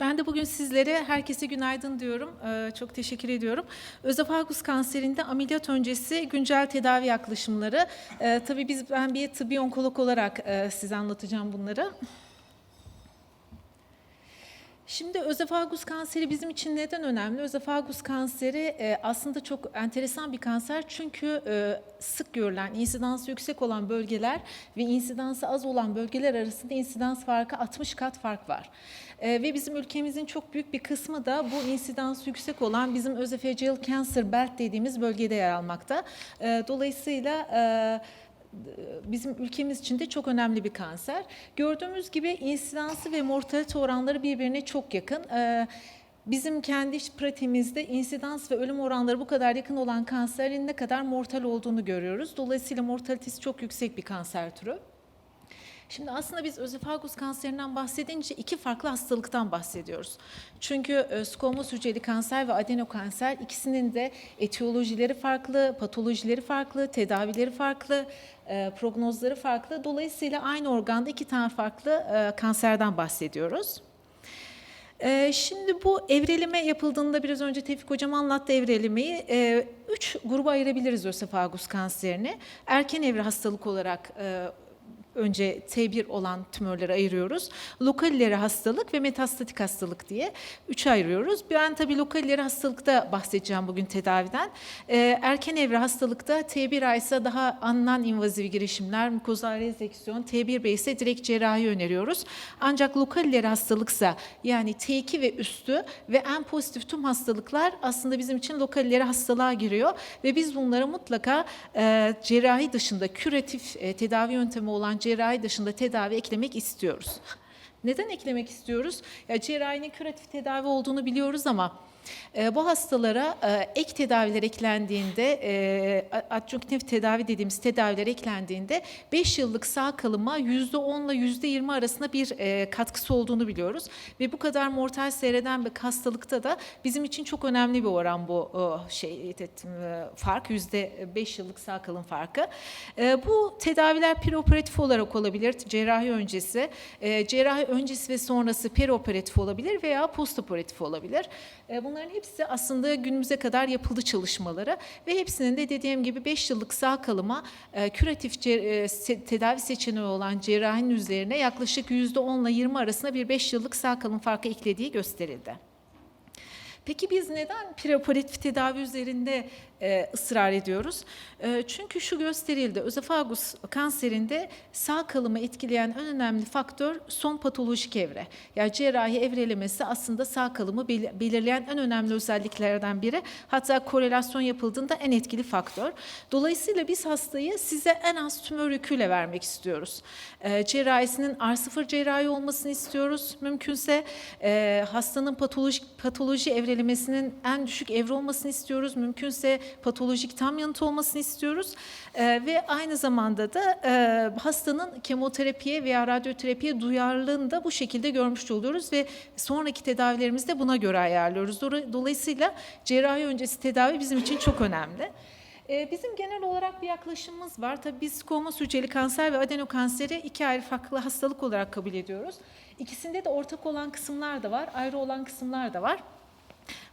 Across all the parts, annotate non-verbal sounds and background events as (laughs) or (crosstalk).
Ben de bugün sizlere herkese günaydın diyorum. Ee, çok teşekkür ediyorum. Özofagus kanserinde ameliyat öncesi güncel tedavi yaklaşımları. Ee, tabii biz ben bir tıbbi onkolog olarak e, size anlatacağım bunları. Şimdi özofagus kanseri bizim için neden önemli? Özofagus kanseri e, aslında çok enteresan bir kanser çünkü e, sık görülen, insidansı yüksek olan bölgeler ve insidansı az olan bölgeler arasında insidans farkı 60 kat fark var. E, ve bizim ülkemizin çok büyük bir kısmı da bu insidans yüksek olan bizim özofegeal cancer belt dediğimiz bölgede yer almakta. Dolayısıyla bizim ülkemiz için de çok önemli bir kanser. Gördüğümüz gibi insidansı ve mortalite oranları birbirine çok yakın. Ee, Bizim kendi pratiğimizde insidans ve ölüm oranları bu kadar yakın olan kanserin ne kadar mortal olduğunu görüyoruz. Dolayısıyla mortalitesi çok yüksek bir kanser türü. Şimdi aslında biz özofagus kanserinden bahsedince iki farklı hastalıktan bahsediyoruz. Çünkü e, squamous hücreli kanser ve adenokanser ikisinin de etiyolojileri farklı, patolojileri farklı, tedavileri farklı, e, prognozları farklı. Dolayısıyla aynı organda iki tane farklı e, kanserden bahsediyoruz. Şimdi bu evreleme yapıldığında biraz önce Tevfik Hocam anlattı evrelemeyi. Ee, Üç gruba ayırabiliriz ösofagus kanserini. Erken evre hastalık olarak önce T1 olan tümörleri ayırıyoruz. Lokal ileri hastalık ve metastatik hastalık diye üçe ayırıyoruz. Ben tabii lokal ileri hastalıkta bahsedeceğim bugün tedaviden. Ee, erken evre hastalıkta T1A ise daha anan invaziv girişimler, mukozal rezeksiyon, T1B ise direkt cerrahi öneriyoruz. Ancak lokal ileri hastalıksa yani T2 ve üstü ve en pozitif tüm hastalıklar aslında bizim için lokal ileri hastalığa giriyor ve biz bunlara mutlaka e, cerrahi dışında küratif e, tedavi yöntemi olan cerrahi dışında tedavi eklemek istiyoruz. Neden eklemek istiyoruz? Ya cerrahinin küratif tedavi olduğunu biliyoruz ama e, bu hastalara e, ek tedaviler eklendiğinde, e, adjunktif tedavi dediğimiz tedaviler eklendiğinde 5 yıllık sağ kalıma %10 ile %20 arasında bir e, katkısı olduğunu biliyoruz. Ve bu kadar mortal seyreden bir hastalıkta da bizim için çok önemli bir oran bu şey e, fark, %5 yıllık sağ kalım farkı. Bu tedaviler preoperatif olarak olabilir, cerrahi öncesi, cerrahi öncesi ve sonrası perioperatif olabilir veya postoperatif olabilir. E, Bunların hepsi aslında günümüze kadar yapıldı çalışmaları ve hepsinin de dediğim gibi 5 yıllık sağ kalıma e, küratif e, tedavi seçeneği olan cerrahinin üzerine yaklaşık %10 ile 20 arasında bir 5 yıllık sağ kalım farkı eklediği gösterildi. Peki biz neden preoperatif tedavi üzerinde e, ısrar ediyoruz? E, çünkü şu gösterildi, özofagus kanserinde sağ kalımı etkileyen en önemli faktör son patolojik evre. Yani cerrahi evrelemesi aslında sağ kalımı bel- belirleyen en önemli özelliklerden biri. Hatta korelasyon yapıldığında en etkili faktör. Dolayısıyla biz hastayı size en az tümör yüküyle vermek istiyoruz. E, cerrahisinin R0 cerrahi olmasını istiyoruz. Mümkünse e, hastanın patolojik patoloji evrelemesinin en düşük evre olmasını istiyoruz. Mümkünse patolojik tam yanıt olmasını istiyoruz. E, ve aynı zamanda da e, hastanın kemoterapiye veya radyoterapiye duyarlılığını da bu şekilde görmüş oluyoruz ve sonraki tedavilerimizi de buna göre ayarlıyoruz. Dolayısıyla cerrahi öncesi tedavi bizim için çok önemli. Ee, Bizim genel olarak bir yaklaşımımız var. Tabii biz squamous hücreli kanser ve adenokanseri iki ayrı farklı hastalık olarak kabul ediyoruz. İkisinde de ortak olan kısımlar da var, ayrı olan kısımlar da var.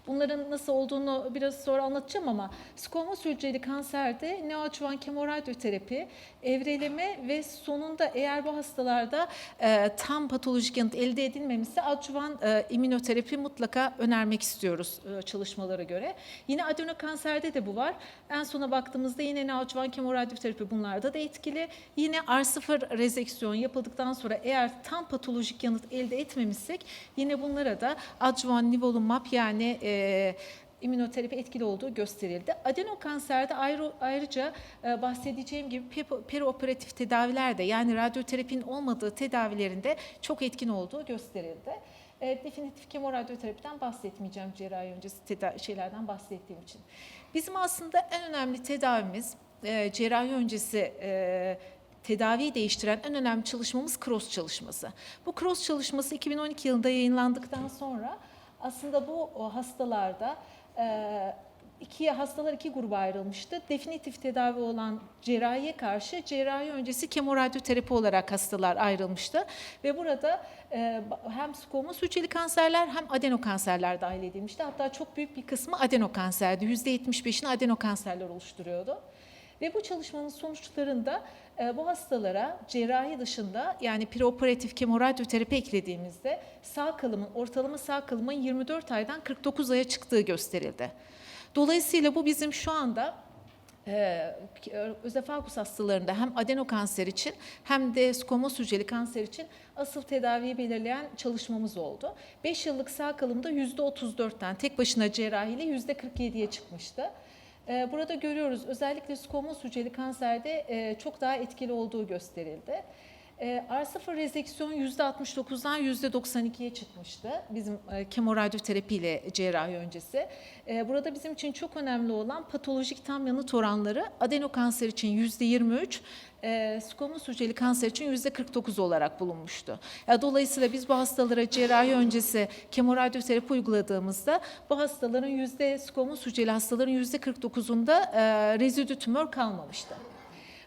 Bunların nasıl olduğunu biraz sonra anlatacağım ama squamous hücreli kanserde neoadjuvan kemoradyoterapi, evreleme ve sonunda eğer bu hastalarda e, tam patolojik yanıt elde edilmemişse adjuvan e, immünoterapi mutlaka önermek istiyoruz e, çalışmalara göre. Yine adenokanserde de bu var. En sona baktığımızda yine neoadjuvan kemoradyoterapi bunlarda da etkili. Yine R0 rezeksiyon yapıldıktan sonra eğer tam patolojik yanıt elde etmemişsek yine bunlara da adjuvan nivolumab yani e, immünoterapi etkili olduğu gösterildi. Adenokanserde ayrı, ayrıca e, bahsedeceğim gibi pe- perioperatif tedaviler de yani radyoterapinin olmadığı tedavilerinde çok etkin olduğu gösterildi. E, definitif kemoradyoterapiden bahsetmeyeceğim cerrahi öncesi şeylerden bahsettiğim için. Bizim aslında en önemli tedavimiz e, cerrahi öncesi e, tedaviyi değiştiren en önemli çalışmamız CROSS çalışması. Bu CROSS çalışması 2012 yılında yayınlandıktan sonra aslında bu hastalarda e, iki hastalar iki gruba ayrılmıştı. Definitif tedavi olan cerrahiye karşı cerrahi öncesi kemoradyoterapi olarak hastalar ayrılmıştı. Ve burada e, hem skomos hücreli kanserler hem adenokanserler dahil edilmişti. Hatta çok büyük bir kısmı adenokanserdi. %75'ini adenokanserler oluşturuyordu. Ve bu çalışmanın sonuçlarında bu hastalara cerrahi dışında yani preoperatif kemoradyoterapi eklediğimizde sağ kalımın ortalama sağ kalımın 24 aydan 49 aya çıktığı gösterildi. Dolayısıyla bu bizim şu anda e, özefagus hastalarında hem adenokanser için hem de skomos hücreli kanser için asıl tedaviyi belirleyen çalışmamız oldu. 5 yıllık sağ kalımda %34'ten tek başına cerrahiyle %47'ye çıkmıştı. E, Burada görüyoruz özellikle skomos hücreli kanserde e, çok daha etkili olduğu gösterildi. E, R0 rezeksiyon %69'dan %92'ye çıkmıştı bizim e, kemoradyoterapi ile cerrahi öncesi. E, burada bizim için çok önemli olan patolojik tam yanıt oranları adenokanser için %23, e, skomos hücreli kanser için %49 olarak bulunmuştu. Dolayısıyla biz bu hastalara cerrahi öncesi kemoradyoterapi uyguladığımızda bu hastaların yüzde skomos hücreli hastaların %49'unda e, rezidü tümör kalmamıştı.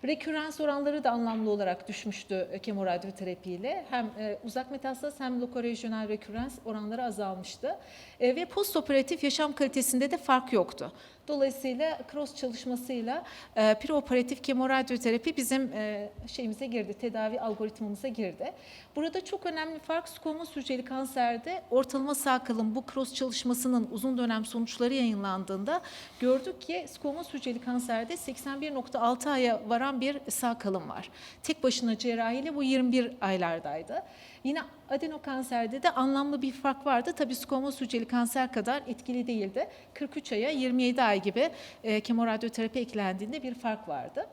Rekürans oranları da anlamlı olarak düşmüştü e, kemoradyoterapi ile. Hem e, uzak metastaz hem lokorejyonel rekürans oranları azalmıştı. E, ve postoperatif yaşam kalitesinde de fark yoktu. Dolayısıyla cross çalışmasıyla e, preoperatif kemoradyoterapi bizim e, şeyimize girdi, tedavi algoritmamıza girdi. Burada çok önemli fark skomos hücreli kanserde ortalama sağ kalım bu cross çalışmasının uzun dönem sonuçları yayınlandığında gördük ki skomos hücreli kanserde 81.6 aya varan bir sağ kalım var. Tek başına cerrahiyle bu 21 aylardaydı. Yine adenokanserde de anlamlı bir fark vardı. Tabii skomos hücreli kanser kadar etkili değildi. 43 aya 27 ay gibi e, kemoradyoterapi eklendiğinde bir fark vardı.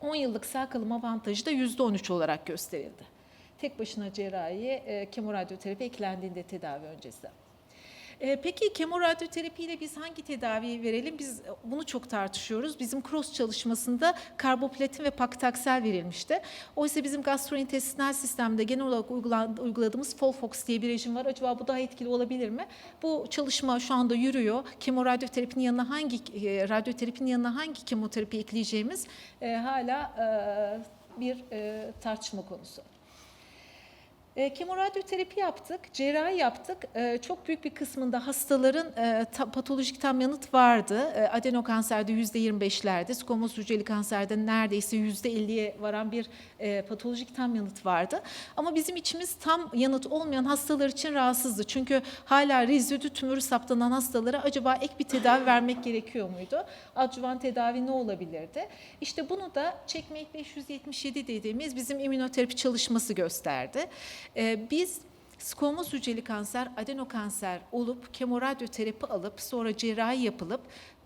10 yıllık sağ kalım avantajı da %13 olarak gösterildi. Tek başına cerrahiye e, kemoradyoterapi eklendiğinde tedavi öncesi. E, Peki kemoradyoterapi ile biz hangi tedaviyi verelim? Biz bunu çok tartışıyoruz. Bizim cross çalışmasında karboplatin ve paktaksel verilmişti. Oysa bizim gastrointestinal sistemde genel olarak uyguladığımız Folfox diye bir rejim var. Acaba bu daha etkili olabilir mi? Bu çalışma şu anda yürüyor. Kemoradyoterapinin yanına hangi e, radyoterapinin yanına hangi kemoterapi ekleyeceğimiz e, hala e, bir e, tartışma konusu. E, kemoradyoterapi yaptık, cerrahi yaptık. E, çok büyük bir kısmında hastaların e, ta- patolojik tam yanıt vardı. E, adenokanserde %25'lerde, skomos hücreli kanserde neredeyse %50'ye varan bir e, patolojik tam yanıt vardı. Ama bizim içimiz tam yanıt olmayan hastalar için rahatsızdı. Çünkü hala rezidü tümörü saptanan hastalara acaba ek bir tedavi vermek gerekiyor muydu? Adjuvan tedavi ne olabilirdi? İşte bunu da Checkmate 577 dediğimiz bizim immünoterapi çalışması gösterdi. Ee, biz skomos hücreli kanser, adenokanser olup kemoradyoterapi alıp sonra cerrahi yapılıp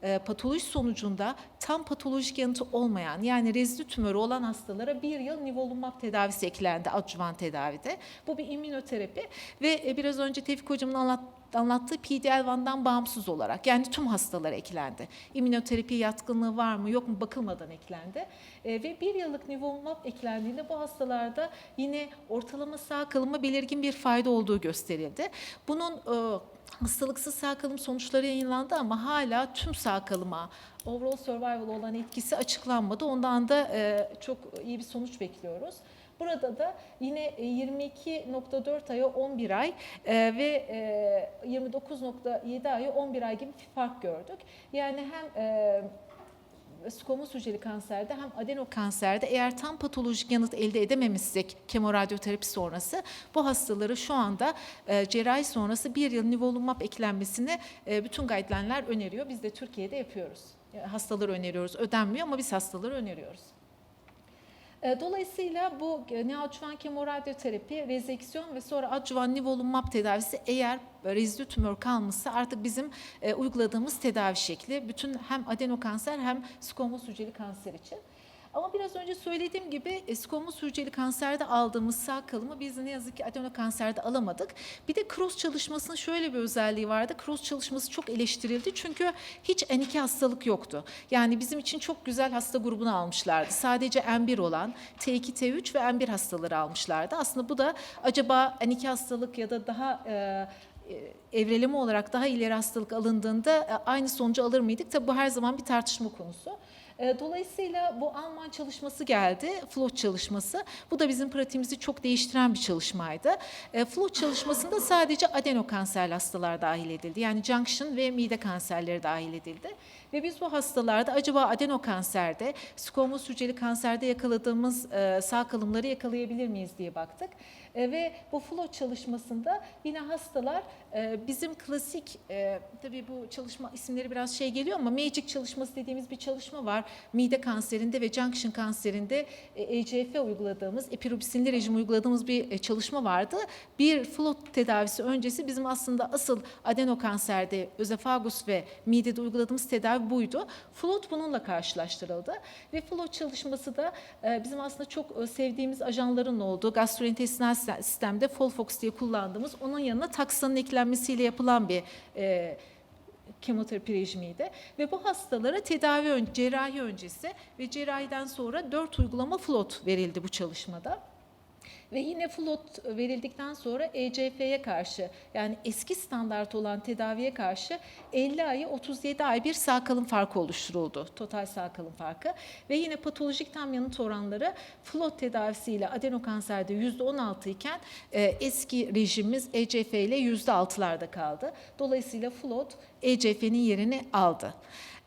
e, patoloji sonucunda tam patolojik yanıtı olmayan yani rezidü tümörü olan hastalara bir yıl nivolumab tedavisi eklendi adjuvan tedavide. Bu bir immünoterapi ve e, biraz önce Tevfik hocamın anlat, anlattığı PD-L1'dan bağımsız olarak yani tüm hastalara eklendi. İmmünoterapi yatkınlığı var mı yok mu bakılmadan eklendi. E, ve bir yıllık nivolumab eklendiğinde bu hastalarda yine ortalama sağ kalıma belirgin bir fayda olduğu gösterildi. Bunun e, hastalıksız sağ kalım sonuçları yayınlandı ama hala tüm sağ kalıma overall survival olan etkisi açıklanmadı. Ondan da e, çok iyi bir sonuç bekliyoruz. Burada da yine e, 22.4 aya 11 ay e, ve e, 29.7 aya 11 ay gibi bir fark gördük. Yani hem skomos hücreli kanserde hem adenokanserde eğer tam patolojik yanıt elde edememişsek kemoradyoterapi sonrası bu hastaları şu anda e, cerrahi sonrası bir yıl nivolumab eklenmesini e, bütün guideline'ler öneriyor. Biz de Türkiye'de yapıyoruz. E, hastaları öneriyoruz. Ödenmiyor ama biz hastaları öneriyoruz. E, Dolayısıyla bu e, neoadjuvan kemoradyoterapi, rezeksiyon ve sonra adjuvan nivolumab tedavisi eğer rezidü tümör kalmışsa artık bizim e, uyguladığımız tedavi şekli bütün hem adenokanser hem skomos hücreli kanser için. Ama biraz önce söylediğim gibi e, skomos hücreli kanserde aldığımız sağ kalımı biz ne yazık ki adenokanserde alamadık. Bir de cross çalışmasının şöyle bir özelliği vardı. Cross çalışması çok eleştirildi çünkü hiç N2 hastalık yoktu. Yani bizim için çok güzel hasta grubunu almışlardı. Sadece N1 olan T2, T3 ve N1 hastaları almışlardı. Aslında bu da acaba N2 hastalık ya da daha e, e, evreleme olarak daha ileri hastalık alındığında e, aynı sonucu alır mıydık? Tabii bu her zaman bir tartışma konusu. E, Dolayısıyla bu Alman çalışması geldi, float çalışması. Bu da bizim pratiğimizi çok değiştiren bir çalışmaydı. E, Float çalışmasında sadece adenokanserli hastalar dahil edildi. Yani junction ve mide kanserleri dahil edildi. Ve biz bu hastalarda acaba adenokanserde, squamous hücreli kanserde yakaladığımız e, sağ kalımları yakalayabilir miyiz diye baktık. E, ve bu float çalışmasında yine hastalar e, bizim klasik, e, tabii bu çalışma isimleri biraz şey geliyor ama Magic çalışması dediğimiz bir çalışma var. Mide kanserinde ve junction kanserinde e, ECF uyguladığımız, epirubisinli rejim uyguladığımız bir e, çalışma vardı. Bir float tedavisi öncesi bizim aslında asıl adenokanserde, özefagus ve midede uyguladığımız tedavi buydu. Float bununla karşılaştırıldı ve float çalışması da e, bizim aslında çok e, sevdiğimiz ajanların olduğu gastrointestinal sistemde Folfox diye kullandığımız onun yanına taksanın eklenmesiyle yapılan bir e, kemoterapi rejimiydi. Ve bu hastalara tedavi ön, cerrahi öncesi ve cerrahiden sonra 4 uygulama float verildi bu çalışmada. Ve yine float verildikten sonra ECF'ye karşı yani eski standart olan tedaviye karşı 50 ayı 37 ay bir sağ kalım farkı oluşturuldu. Total sağ kalım farkı. Ve yine patolojik tam yanıt oranları float tedavisiyle adenokanserde %16 iken e, eski rejimimiz ECF ile %6'larda kaldı. Dolayısıyla float ECF'nin yerini aldı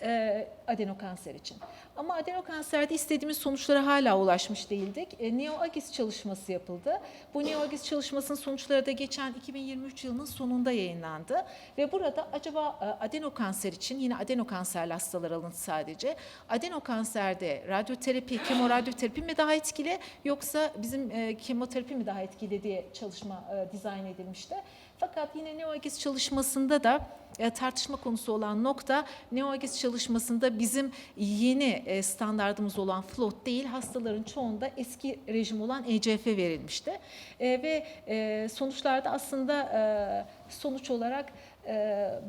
e, adenokanser için. Ama adenokanserde istediğimiz sonuçlara hala ulaşmış değildik. E, NeoAGIS çalışması yapıldı. Bu NeoAGIS çalışmasının sonuçları da geçen 2023 yılının sonunda yayınlandı. Ve burada acaba e, adenokanser için, yine adenokanserli hastalar alındı sadece. Adenokanserde radyoterapi, kemoradyoterapi mi daha etkili yoksa bizim e, kemoterapi mi daha etkili diye çalışma e, dizayn edilmişti. Fakat yine NeoAGIS çalışmasında da e, tartışma konusu olan nokta NeoAGIS çalışmasında bizim yeni e, standardımız olan float değil hastaların çoğunda eski rejim olan ECF verilmişti. E, ve e, sonuçlarda aslında sonuç olarak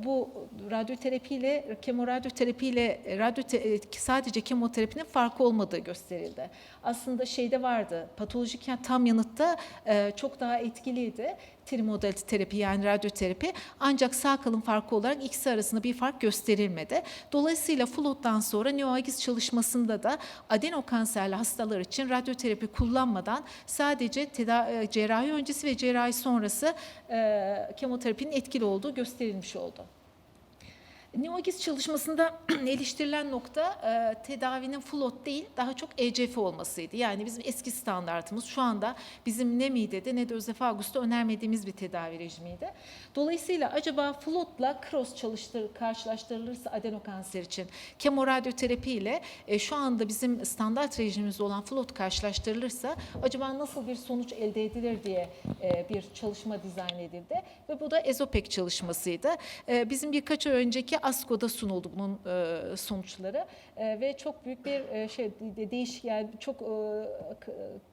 bu radyoterapiyle, kemoradyoterapiyle radyo sadece kemoterapinin farkı olmadığı gösterildi. Aslında şeyde vardı, patolojik yani tam yanıtta çok daha etkiliydi trimodalite terapi yani radyoterapi ancak sağ kalın farkı olarak ikisi arasında bir fark gösterilmedi. Dolayısıyla float'tan sonra neoagis çalışmasında da adenokanserli hastalar için radyoterapi kullanmadan sadece tedavi, cerrahi öncesi ve cerrahi sonrası e, kemoterapinin etkili olduğu gösterilmiş oldu. Neogis çalışmasında (clears throat) eleştirilen nokta e, tedavinin float değil daha çok ECF olmasıydı. Yani bizim eski standartımız şu anda bizim ne midede ne de özefagusta önermediğimiz bir tedavi rejimiydi. Dolayısıyla acaba floatla cross çalıştır, karşılaştırılırsa adenokanser için kemoradyoterapi ile e, şu anda bizim standart rejimimizde olan float karşılaştırılırsa acaba nasıl bir sonuç elde edilir diye e, bir çalışma dizayn edildi. Ve bu da ezopek çalışmasıydı. E, bizim birkaç ay önceki ASCO'da sunuldu bunun e, sonuçları e, ve çok büyük bir e, şey de, değişik yani çok e,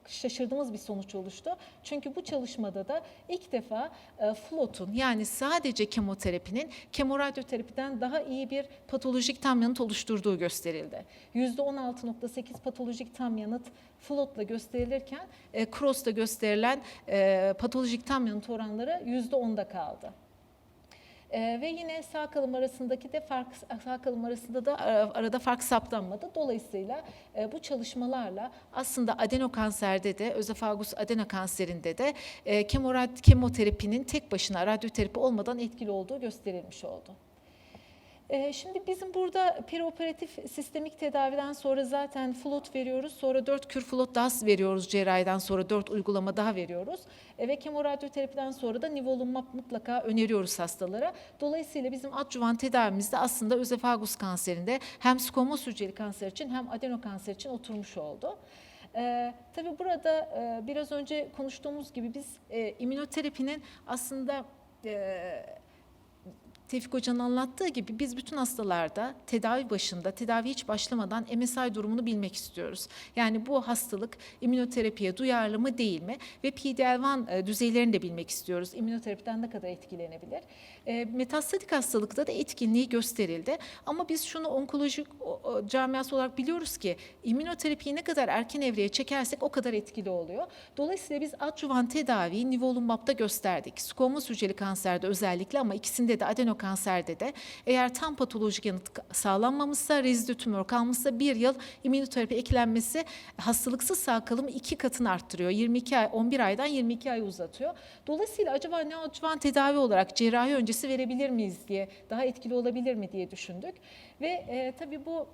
şaşırdığımız bir sonuç oluştu. Çünkü bu çalışmada da ilk defa e, float'un yani sadece kemoterapinin kemoradyoterapiden daha iyi bir patolojik tam yanıt oluşturduğu gösterildi. %16.8 patolojik tam yanıt float'la gösterilirken e, cross'ta gösterilen e, patolojik tam yanıt oranları %10'da kaldı. Ee, ve yine sağ kalım arasındaki de fark sağ kalım arasında da arada fark saptanmadı. Dolayısıyla e, bu çalışmalarla aslında adenokanserde de özefagus adena kanserinde de e, kemoterapinin tek başına radyoterapi olmadan etkili olduğu gösterilmiş oldu. Ee, şimdi bizim burada perioperatif sistemik tedaviden sonra zaten float veriyoruz. Sonra 4 kür float daha veriyoruz cerrahiden sonra 4 uygulama daha veriyoruz. E, ve kemoradyoterapiden sonra da nivolumab mutlaka öneriyoruz hastalara. Dolayısıyla bizim adjuvan tedavimizde aslında özefagus kanserinde hem squamous hücreli kanser için hem adenokanser için oturmuş oldu. Ee, tabii burada e, biraz önce konuştuğumuz gibi biz e, immünoterapinin aslında e, Tevfik Hoca'nın anlattığı gibi biz bütün hastalarda tedavi başında, tedavi hiç başlamadan MSI durumunu bilmek istiyoruz. Yani bu hastalık immünoterapiye duyarlı mı değil mi? Ve PD-L1 e, düzeylerini de bilmek istiyoruz. İmmünoterapiden ne kadar etkilenebilir? E, metastatik hastalıkta da etkinliği gösterildi. Ama biz şunu onkolojik camiası olarak biliyoruz ki immünoterapiyi ne kadar erken evreye çekersek o kadar etkili oluyor. Dolayısıyla biz adjuvan tedaviyi nivolumab'da gösterdik. Squamous hücreli kanserde özellikle ama ikisinde de adenokanserde de eğer tam patolojik yanıt sağlanmamışsa, rezidü tümör kalmışsa bir yıl immünoterapi eklenmesi hastalıksız sağ kalımı iki katını arttırıyor. 22 ay, 11 aydan 22 ay uzatıyor. Dolayısıyla acaba neoadjuvan tedavi olarak cerrahi öncesi verebilir miyiz diye, daha etkili olabilir mi diye düşündük. Ve e, tabii bu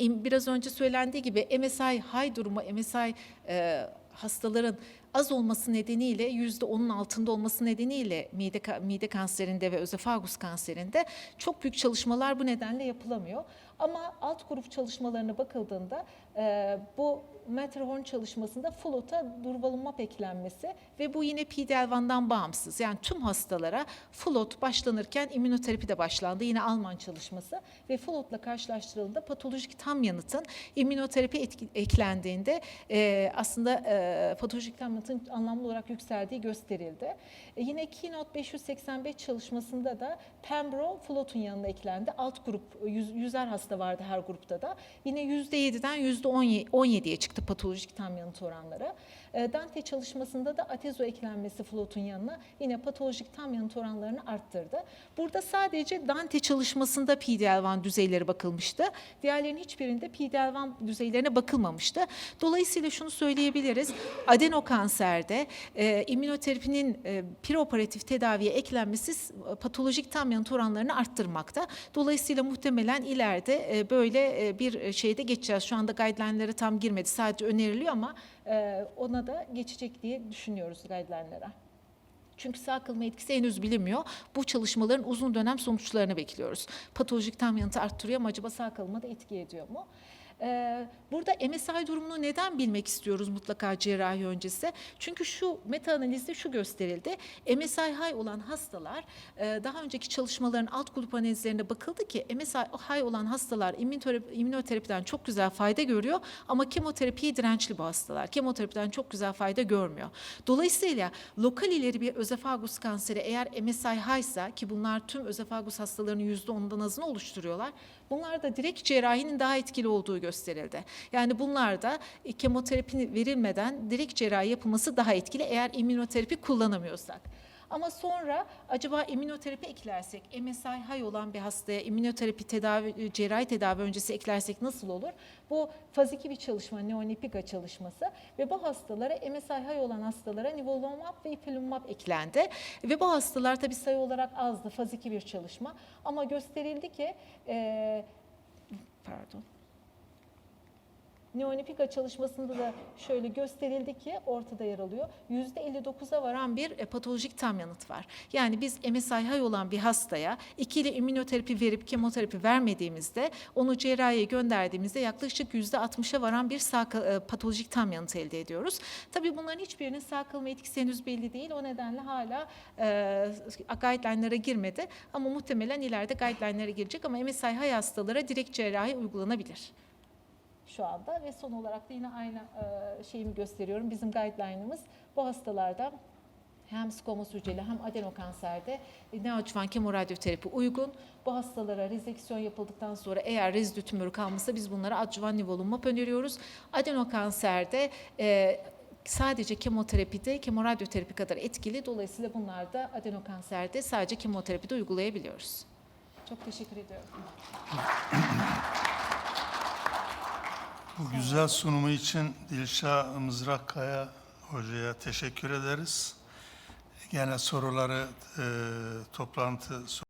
biraz önce söylendiği gibi MSI high durumu, MSI e, hastaların az olması nedeniyle yüzde onun altında olması nedeniyle mide mide kanserinde ve özefagus kanserinde çok büyük çalışmalar bu nedenle yapılamıyor. Ama alt grup çalışmalarına bakıldığında e, bu Matterhorn çalışmasında FLOT'a durvalumab eklenmesi ve bu yine PD-L1'dan bağımsız. Yani tüm hastalara FLOT başlanırken immünoterapi de başlandı. Yine Alman çalışması ve FLOT'la karşılaştırıldığında patolojik tam yanıtın immünoterapi etki- eklendiğinde e, aslında e, patolojik tam yanıtın anlamlı olarak yükseldiği gösterildi. E, yine Keynote 585 çalışmasında da Pembro FLOT'un yanına eklendi. Alt grup yüz, yüzer hasta vardı her grupta da. Yine %7'den %17'ye çıktı patolojik tam yanıt oranları. E, Dante çalışmasında da atezo eklenmesi FLOT'un yanına yine patolojik tam yanıt oranlarını arttırdı. Burada sadece Dante çalışmasında PD-L1 düzeyleri bakılmıştı. Diğerlerinin hiçbirinde PD-L1 düzeylerine bakılmamıştı. Dolayısıyla şunu söyleyebiliriz. Adenokanserde e, immünoterapinin e, preoperatif tedaviye eklenmesi s- patolojik tam yanıt oranlarını arttırmakta. Dolayısıyla muhtemelen ileride e, böyle e, bir şeyde geçeceğiz. Şu anda guideline'lara tam girmedi. Sadece öneriliyor ama e, ona da geçecek diye düşünüyoruz guideline'lara. Çünkü sağ kalma etkisi henüz bilinmiyor. Bu çalışmaların uzun dönem sonuçlarını bekliyoruz. Patolojik tam yanıtı arttırıyor ama acaba sağ kalma da etki ediyor mu? Ee, Burada MSI durumunu neden bilmek istiyoruz mutlaka cerrahi öncesi? Çünkü şu meta analizde şu gösterildi. MSI high olan hastalar e, daha önceki çalışmaların alt grup analizlerine bakıldı ki MSI high olan hastalar immünoterapi- immünoterapiden çok güzel fayda görüyor ama kemoterapiye dirençli bu hastalar. Kemoterapiden çok güzel fayda görmüyor. Dolayısıyla lokal ileri bir özefagus kanseri eğer MSI high ise ki bunlar tüm özefagus hastalarının %10'dan azını oluşturuyorlar. Bunlar da direkt cerrahinin daha etkili olduğu gösterildi. Yani bunlarda e, kemoterapi verilmeden direkt cerrahi yapılması daha etkili eğer immünoterapi kullanamıyorsak. Ama sonra acaba immünoterapi eklersek, MSI high olan bir hastaya immünoterapi tedavi, cerrahi tedavi öncesi eklersek nasıl olur? Bu faz 2 bir çalışma, Neonipiga çalışması ve bu hastalara MSI high olan hastalara nivolumab ve ipilimumab eklendi. Ve bu hastalar tabii sayı olarak azdı, faz 2 bir çalışma ama gösterildi ki, e, pardon, Neonipiga çalışmasında da şöyle gösterildi ki ortada yer alıyor. %59'a varan bir e, patolojik tam yanıt var. Yani biz MSI high olan bir hastaya ikili immünoterapi verip kemoterapi vermediğimizde onu cerrahiye gönderdiğimizde yaklaşık %60'a varan bir sağ e, patolojik tam yanıt elde ediyoruz. Tabii bunların hiçbirinin sağ kalma etkisi henüz belli değil. O nedenle hala e, guideline'lara girmedi ama muhtemelen ileride guideline'lara girecek ama MSI high hastalara direkt cerrahi uygulanabilir şu anda ve son olarak da yine aynı e, şeyimi gösteriyorum. Bizim guideline'ımız bu hastalarda hem squamous hücreli hem adenokanserde neoadjuvan kemoradyoterapi uygun. Bu hastalara rezeksiyon yapıldıktan sonra eğer rezidü tümörü kalmışsa biz bunlara adjuvan nivolumab öneriyoruz. Adenokanserde e, sadece kemoterapide kemoradyoterapi kadar etkili. Dolayısıyla bunlar da adenokanserde sadece kemoterapide uygulayabiliyoruz. Çok teşekkür ediyorum. (laughs) Bu güzel sunumu için Dilşah Mızrakkaya Hoca'ya teşekkür ederiz. Gene soruları e, toplantı